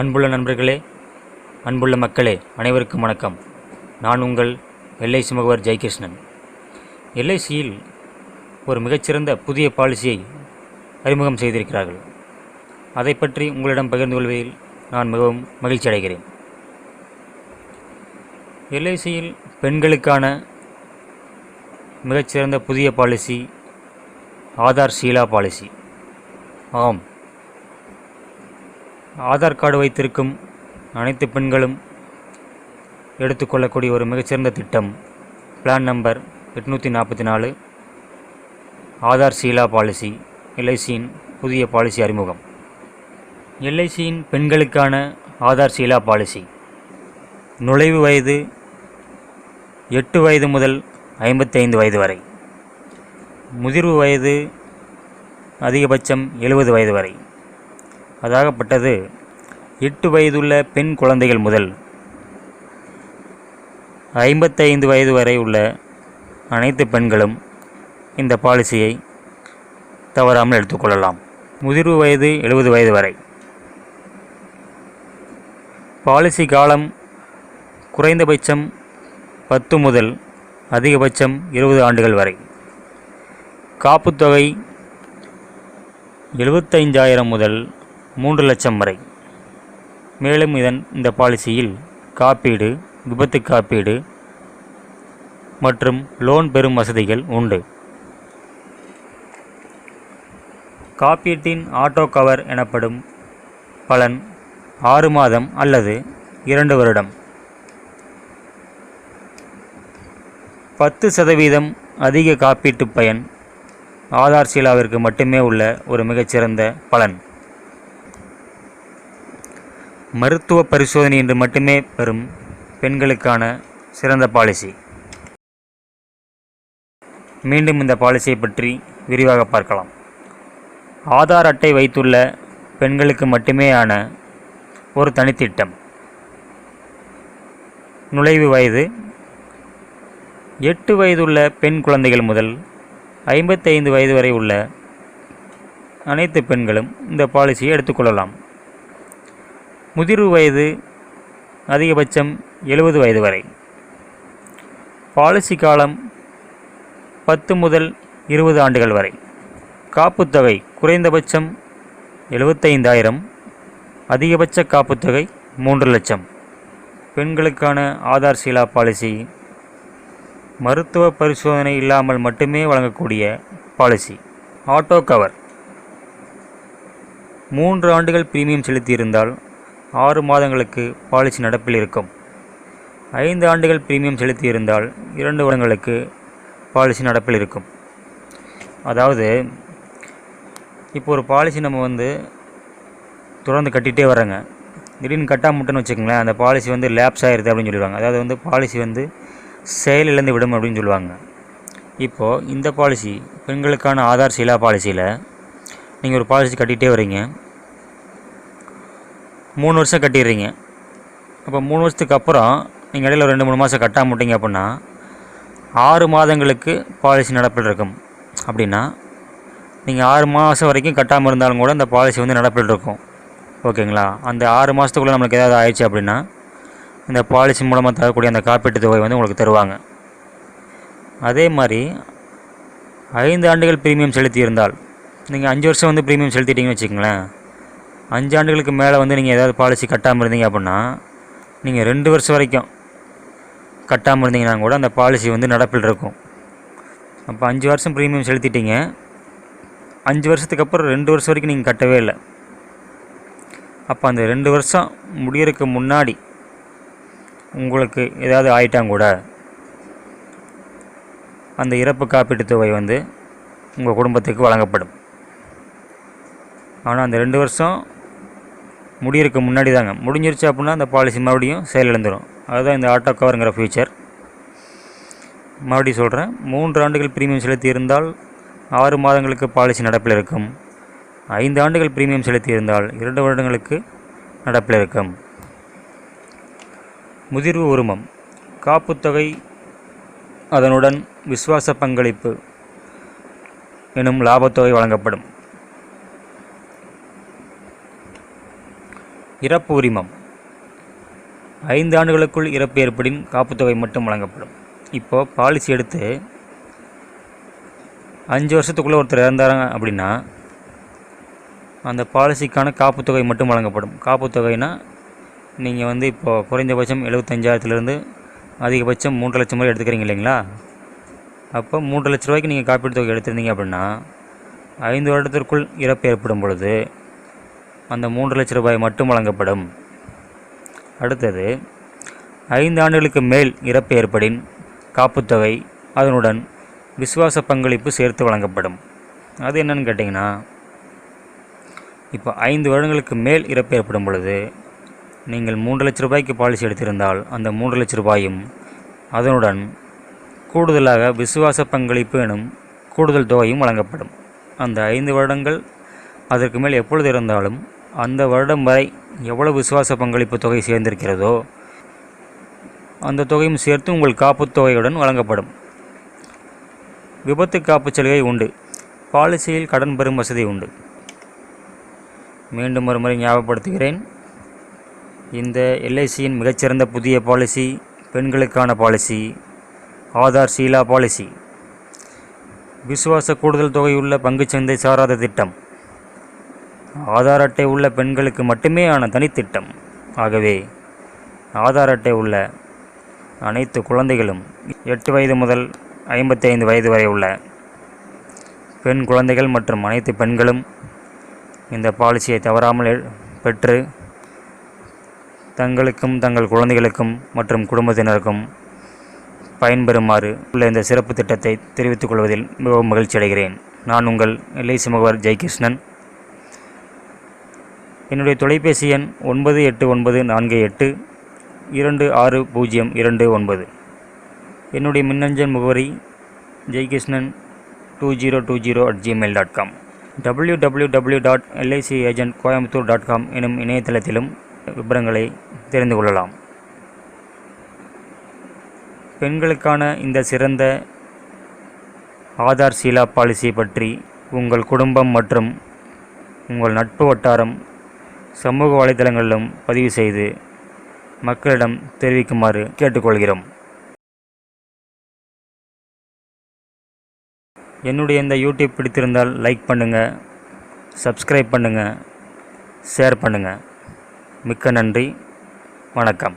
அன்புள்ள நண்பர்களே அன்புள்ள மக்களே அனைவருக்கும் வணக்கம். நான் உங்கள் எல்ஐசி முகவர் ஜெயகிருஷ்ணன். எல்ஐசியில் ஒரு மிகச்சிறந்த புதிய பாலிசியை அறிமுகம் செய்திருக்கிறார்கள். அதை பற்றி உங்களிடம் பகிர்ந்து கொள்வதில் நான் மிகவும் மகிழ்ச்சி அடைகிறேன். எல்ஐசியில் பெண்களுக்கான மிகச்சிறந்த புதிய பாலிசி ஆதார் ஷீலா பாலிசி. ஆம் ஆதார் கார்டு வைத்திருக்கும் அனைத்து பெண்களும் எடுத்துக்கொள்ளக்கூடிய ஒரு மிகச்சிறந்த திட்டம். பிளான் நம்பர் எட்நூற்றி நாற்பத்தி நாலு. ஆதார் ஷீலா பாலிசி எல்ஐசியின் புதிய பாலிசி அறிமுகம். எல்ஐசியின் பெண்களுக்கான ஆதார் சீலா பாலிசி. நுழைவு வயது எட்டு வயது முதல் ஐம்பத்தைந்து வயது வரை. முதிர்வு வயது அதிகபட்சம் எழுபது வயது வரை. அதாகப்பட்டது. எட்டு வயதுள்ள பெண் குழந்தைகள் முதல். ஐம்பத்தைந்து வயது வரை உள்ள அனைத்து பெண்களும் இந்த பாலிசியை தவறாமல் எடுத்துக்கொள்ளலாம் முதிர்வு வயது எழுபது வயது வரை. பாலிசி காலம் குறைந்தபட்சம் பத்து முதல் அதிகபட்சம் இருபது ஆண்டுகள் வரை. காப்புத்தொகை எழுபத்தைஞ்சாயிரம் முதல் மூன்று லட்சம் வரை. மேலும் இதன் இந்த பாலிசியில் காப்பீடு விபத்து காப்பீடு மற்றும் லோன் பெறும் வசதிகள் உண்டு. காப்பீட்டின் ஆட்டோ கவர் எனப்படும் பலன் ஆறு மாதம் அல்லது இரண்டு வருடம். பத்து சதவீதம் அதிக காப்பீட்டு பயன் ஆதார் சீலாவிற்கு மட்டுமே உள்ள ஒரு மிகச்சிறந்த பலன். மருத்துவ பரிசோதனை என்று மட்டுமே பெறும் பெண்களுக்கான சிறந்த பாலிசி. மீண்டும் இந்த பாலிசியை பற்றி விரிவாக பார்க்கலாம். ஆதார் அட்டை வைத்துள்ள பெண்களுக்கு மட்டுமேயான ஒரு தனித்திட்டம். நுழைவு வயது. எட்டு வயதுள்ள பெண் குழந்தைகள் முதல் ஐம்பத்தைந்து வயது வரை உள்ள அனைத்து பெண்களும் இந்த பாலிசியை எடுத்துக்கொள்ளலாம் முதிர்வு வயது அதிகபட்சம் எழுபது வயது வரை. பாலிசி காலம் பத்து முதல் இருபது ஆண்டுகள் வரை. காப்புத்தொகை குறைந்தபட்சம் எழுபத்தைந்தாயிரம் அதிகபட்ச காப்புத்தொகை மூன்று லட்சம். பெண்களுக்கான ஆதார் சீலா பாலிசி மருத்துவ பரிசோதனை இல்லாமல் மட்டுமே வழங்கக்கூடிய பாலிசி. Auto cover. மூன்று ஆண்டுகள் பிரீமியம் செலுத்தியிருந்தால் ஆறு மாதங்களுக்கு பாலிசி நடப்பில் இருக்கும். ஐந்து ஆண்டுகள் பிரீமியம் செலுத்தியிருந்தால் இரண்டு வருடங்களுக்கு பாலிசி நடப்பில் இருக்கும். அதாவது இப்போ ஒரு பாலிசி நம்ம வந்து தொடர்ந்து கட்டிகிட்டே வர்றோங்க. திடீர்னு கட்டாமட்டுன்னு வச்சுக்கோங்களேன் அந்த பாலிசி வந்து லேப்ஸ் ஆயிருது அப்படின்னு சொல்லிடுவாங்க. அதாவது வந்து பாலிசி வந்து செயலிழந்து விடும் அப்படின்னு சொல்லுவாங்க. இப்போது இந்த பாலிசி பெண்களுக்கான ஆதார் சீலா பாலிசியில் நீங்கள் ஒரு பாலிசி கட்டிகிட்டே வரீங்க மூணு வருஷம் கட்டிடுறீங்க. அப்போ மூணு வருஷத்துக்கு அப்புறம் நீங்கள் இடையில ரெண்டு மூணு மாதம் கட்டாமிட்டீங்க அப்படின்னா ஆறு மாதங்களுக்கு பாலிசி நடப்பில் இருக்கும். அப்படின்னா நீங்கள் ஆறு மாதம் வரைக்கும் கட்டாமல் இருந்தாலும் கூட அந்த பாலிசி வந்து நடப்பில் இருக்கும். ஓகேங்களா? அந்த ஆறு மாதத்துக்குள்ளே நம்மளுக்கு ஏதாவது ஆயிடுச்சு அப்படின்னா இந்த பாலிசி மூலமாக தரக்கூடிய அந்த காப்பீட்டு தொகை வந்து உங்களுக்கு தருவாங்க. அதே மாதிரி ஐந்து ஆண்டுகள் ப்ரீமியம் செலுத்தியிருந்தால் நீங்கள் அஞ்சு வருஷம் வந்து ப்ரீமியம் செலுத்திட்டிங்கன்னு வச்சுக்கங்களேன் அஞ்சு ஆண்டுகளுக்கு மேலே வந்து நீங்கள் ஏதாவது பாலிசி கட்டாமல் இருந்தீங்க அப்படின்னா நீங்கள் ரெண்டு வருஷம் வரைக்கும் கட்டாமல் இருந்தீங்கன்னா கூட அந்த பாலிசி வந்து நடப்பில் இருக்கும். அப்போ அஞ்சு வருஷம் ப்ரீமியம் செலுத்திட்டீங்க. அஞ்சு வருஷத்துக்கு அப்புறம் ரெண்டு வருஷம் வரைக்கும் நீங்கள் கட்டவே இல்லை. அப்போ அந்த ரெண்டு வருஷம் முடியறதுக்கு முன்னாடி உங்களுக்கு ஏதாவது ஆயிட்டாங்க கூட அந்த இறப்பு காப்பீட்டுத் தொகை வந்து உங்கள் குடும்பத்துக்கு வழங்கப்படும். ஆனால் அந்த ரெண்டு வருஷம் முடியிறதுக்கு முன்னாடி தாங்க முடிஞ்சிருச்சு அப்படின்னா அந்த பாலிசி மறுபடியும் செயலிழந்துடும் அதுதான் இந்த ஆட்டோ கவருங்கிற ஃபியூச்சர் மறுபடியும் சொல்கிறேன் மூன்று ஆண்டுகள் ப்ரீமியம் செலுத்தி இருந்தால் ஆறு மாதங்களுக்கு பாலிசி நடப்பில் இருக்கும். ஐந்து ஆண்டுகள் பிரீமியம் செலுத்தி இருந்தால் இரண்டு வருடங்களுக்கு நடப்பில் இருக்கும். முதிர்வு உரிமம். காப்புத்தொகை அதனுடன் விசுவாச பங்களிப்பு எனும் லாபத்தொகை வழங்கப்படும். இறப்பு உரிமம். ஐந்து ஆண்டுகளுக்குள் இறப்பு ஏற்படின் காப்புத்தொகை மட்டும் வழங்கப்படும். இப்போது பாலிசி எடுத்து அஞ்சு வருஷத்துக்குள்ளே ஒருத்தர் இறந்தாங்க அப்படின்னா அந்த பாலிசிக்கான காப்புத்தொகை மட்டும் வழங்கப்படும். காப்புத்தொகைனா நீங்கள் வந்து இப்போது குறைந்தபட்சம் எழுபத்தஞ்சாயிரத்துலேருந்து அதிகபட்சம் மூன்று லட்சம் வரை எடுத்துக்கிறீங்க இல்லைங்களா? அப்போ மூன்று லட்ச ரூபாய்க்கு நீங்கள் காப்பீட்டு தொகை எடுத்திருந்தீங்க அப்படின்னா ஐந்து வருடத்திற்குள் இறப்பு ஏற்படும் பொழுது அந்த மூன்று லட்ச ரூபாய் மட்டும் வழங்கப்படும். அடுத்தது ஐந்து ஆண்டுகளுக்கு மேல் இறப்பு ஏற்படின் காப்புத்தொகை அதனுடன் விசுவாச பங்களிப்பு சேர்த்து வழங்கப்படும். அது என்னன்னு கேட்டிங்கன்னா இப்போ ஐந்து வருடங்களுக்கு மேல் இறப்பு ஏற்படும் பொழுது நீங்கள் மூன்று லட்ச ரூபாய்க்கு பாலிசி எடுத்திருந்தால் அந்த மூன்று லட்ச ரூபாயும் அதனுடன் கூடுதலாக விசுவாச பங்களிப்பு எனும் கூடுதல் தொகையும் வழங்கப்படும். அந்த ஐந்து வருடங்கள் அதற்கு மேல் எப்பொழுது இருந்தாலும் அந்த வருடம் வரை எவ்வளவு விசுவாச பங்களிப்பு தொகை சேர்ந்திருக்கிறதோ அந்த தொகையும் சேர்த்து உங்கள் காப்புத் தொகையுடன் வழங்கப்படும். விபத்து காப்புச் சலுகை உண்டு. பாலிசியில் கடன் பெறும் வசதி உண்டு. மீண்டும் ஒரு முறை ஞாபகப்படுத்துகிறேன். இந்த எல்ஐசியின் மிகச்சிறந்த புதிய பாலிசி பெண்களுக்கான பாலிசி ஆதார் சீலா பாலிசி. விசுவாச கூடுதல் தொகையுள்ள பங்குச்சந்தை சாராத திட்டம். ஆதார் அட்டை உள்ள பெண்களுக்கு மட்டுமே ஆன தனித்திட்டம். ஆகவே ஆதார் அட்டை உள்ள அனைத்து குழந்தைகளும் எட்டு வயது முதல் ஐம்பத்தி ஐந்து வயது வரை உள்ள பெண் குழந்தைகள் மற்றும் அனைத்து பெண்களும் இந்த பாலிசியை தவறாமல் பெற்று தங்களுக்கும் தங்கள் குழந்தைகளுக்கும் மற்றும் குடும்பத்தினருக்கும் பயன்பெறுமாறு உள்ள இந்த சிறப்பு திட்டத்தை தெரிவித்துக் கொள்வதில் மிகவும் மகிழ்ச்சி அடைகிறேன் நான் உங்கள் எல்ஐசி முகவர் ஜெய்கிருஷ்ணன். என்னுடைய தொலைபேசி எண் ஒன்பது எட்டு ஒன்பது நான்கு எட்டு இரண்டு ஆறு பூஜ்ஜியம் இரண்டு ஒன்பது. என்னுடைய மின்னஞ்சல் முகவரி Jaikrishnan two zero two zero at Gmail dot com W W W dot LIC agent Coimbatore dot com எனும் இணையதளத்திலும் விபரங்களை தெரிந்து கொள்ளலாம். பெண்களுக்கான இந்த சிறந்த ஆதார் சீலா பாலிசி பற்றி உங்கள் குடும்பம் மற்றும் உங்கள் நட்பு வட்டாரம் சமூக வலைதளங்களிலும் பதிவு செய்து மக்களிடம் தெரிவிக்குமாறு கேட்டுக்கொள்கிறோம். என்னுடைய இந்த யூடியூப் பிடித்திருந்தால் லைக் பண்ணுங்கள் சப்ஸ்கிரைப் பண்ணுங்கள் ஷேர் பண்ணுங்கள் மிக்க நன்றி வணக்கம்.